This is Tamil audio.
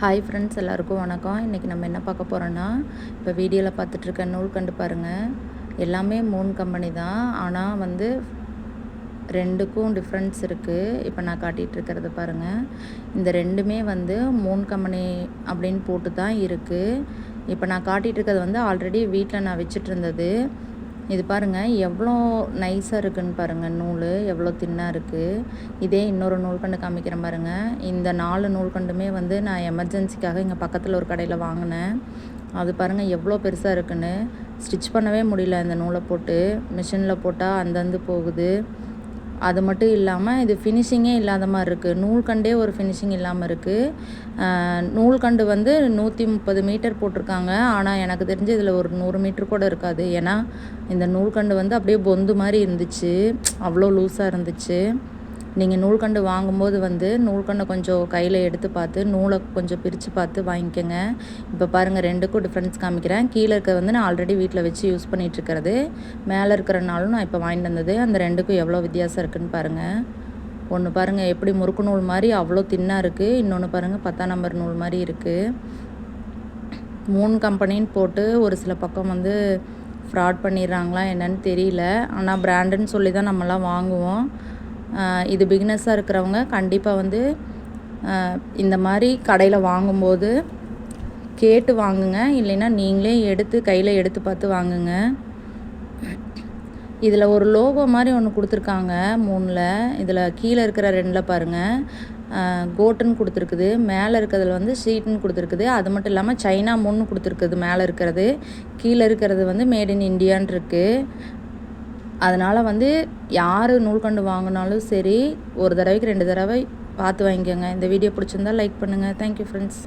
ஹாய் ஃப்ரெண்ட்ஸ் எல்லாருக்கும் வணக்கம். இன்றைக்கி நம்ம என்ன பார்க்க போகிறோன்னா இப்போ வீடியோவில் பார்த்துட்ருக்க நூல் கண்டு பாருங்கள் எல்லாமே மூன் கம்பெனி தான். ஆனால் வந்து ரெண்டுக்கும் டிஃப்ரென்ஸ் இருக்குது இப்போ நான் காட்டிகிட்ருக்கிறது பாருங்கள் இந்த ரெண்டுமே வந்து மூன் கம்பெனி அப்படின்னு போட்டு தான் இருக்குது இப்போ நான் காட்டிகிட்ருக்கிறது வந்து ஆல்ரெடி வீட்டில் நான் வச்சுட்டு இருந்தது இது பாருங்கள் எவ்வளோ நைஸாக இருக்குதுன்னு பாருங்கள் நூல் எவ்வளோ தின்னாக இருக்குது இதே இன்னொரு நூல்கண்டு காமிக்கிறேன் பாருங்கள் இந்த நாலு நூல்கண்டுமே வந்து நான் எமர்ஜென்சிக்காக இங்கே பக்கத்தில் ஒரு கடையில் வாங்கினேன். அது பாருங்கள் எவ்வளோ பெருசாக இருக்குன்னு. ஸ்டிச் பண்ணவே முடியல இந்த நூலை போட்டு. மிஷினில் போட்டால் அந்தந்து போகுது. அது மட்டும் இல்லாமல் இது ஃபினிஷிங்கே இல்லாத மாதிரி இருக்குது நூல்கண்டே ஒரு ஃபினிஷிங் இல்லாமல் இருக்குது நூல்கண்டு வந்து நூற்றி முப்பது மீட்டர் போட்டிருக்காங்க. ஆனால் எனக்கு தெரிஞ்சு இதில் ஒரு நூறு மீட்டர் கூட இருக்காது. ஏன்னா இந்த நூல்கண்டு வந்து அப்படியே பொந்து மாதிரி இருந்துச்சு. அவ்வளோ லூஸாக இருந்துச்சு. நீங்கள் நூல்கண்டு வாங்கும்போது வந்து நூல்கண்டை கொஞ்சம் கையில் எடுத்து பார்த்து நூலை கொஞ்சம் பிரித்து பார்த்து வாங்கிக்கோங்க. இப்போ பாருங்கள் ரெண்டுக்கும் டிஃப்ரென்ஸ் காமிக்கிறேன். கீழே இருக்க வந்து நான் ஆல்ரெடி வீட்டில் வச்சு யூஸ் பண்ணிகிட்ருக்கிறது மேலே இருக்கிறனாலும் நான் இப்போ வாங்கிட்டு வந்தது. அந்த ரெண்டுக்கும் எவ்வளோ வித்தியாசம் இருக்குதுன்னு பாருங்கள் ஒன்று பாருங்கள் எப்படி முறுக்கு நூல் மாதிரி அவ்வளோ தின்னாக இருக்குது இன்னொன்று பாருங்கள் பத்தாம் நம்பர் நூல் மாதிரி இருக்குது மூணு கம்பெனின்னு போட்டு ஒரு சில பக்கம் வந்து ஃப்ராட் பண்ணிடுறாங்களா என்னன்னு தெரியல. ஆனால் பிராண்டுன்னு சொல்லி தான் நம்மலாம் வாங்குவோம். இது பிகினஸாக இருக்கிறவங்க கண்டிப்பாக வந்து இந்த மாதிரி கடையில் வாங்கும்போது கேட்டு வாங்குங்க. இல்லைன்னா நீங்களே எடுத்து கையில் எடுத்து பார்த்து வாங்குங்க. இதில் ஒரு லோகோ மாதிரி ஒன்று கொடுத்துருக்காங்க மூணில் இதில் கீழே இருக்கிற ரெண்டில் பாருங்கள் கோட்டுன்னு கொடுத்துருக்குது. மேலே இருக்கிறதுல வந்து ஷீட்டுன்னு கொடுத்துருக்குது. அது மட்டும் இல்லாமல் சைனா மூணு கொடுத்துருக்குது மேலே இருக்கிறது. கீழே இருக்கிறது வந்து மேட் இன் இண்டியான் இருக்குது அதனால் வந்து யார் நூல்கண்டு வாங்கினாலும் சரி ஒரு தடவைக்கு ரெண்டு தடவை பார்த்து வாங்கிக்கோங்க. இந்த வீடியோ பிடிச்சிருந்தா லைக் பண்ணுங்கள் தேங்க்யூ ஃப்ரெண்ட்ஸ்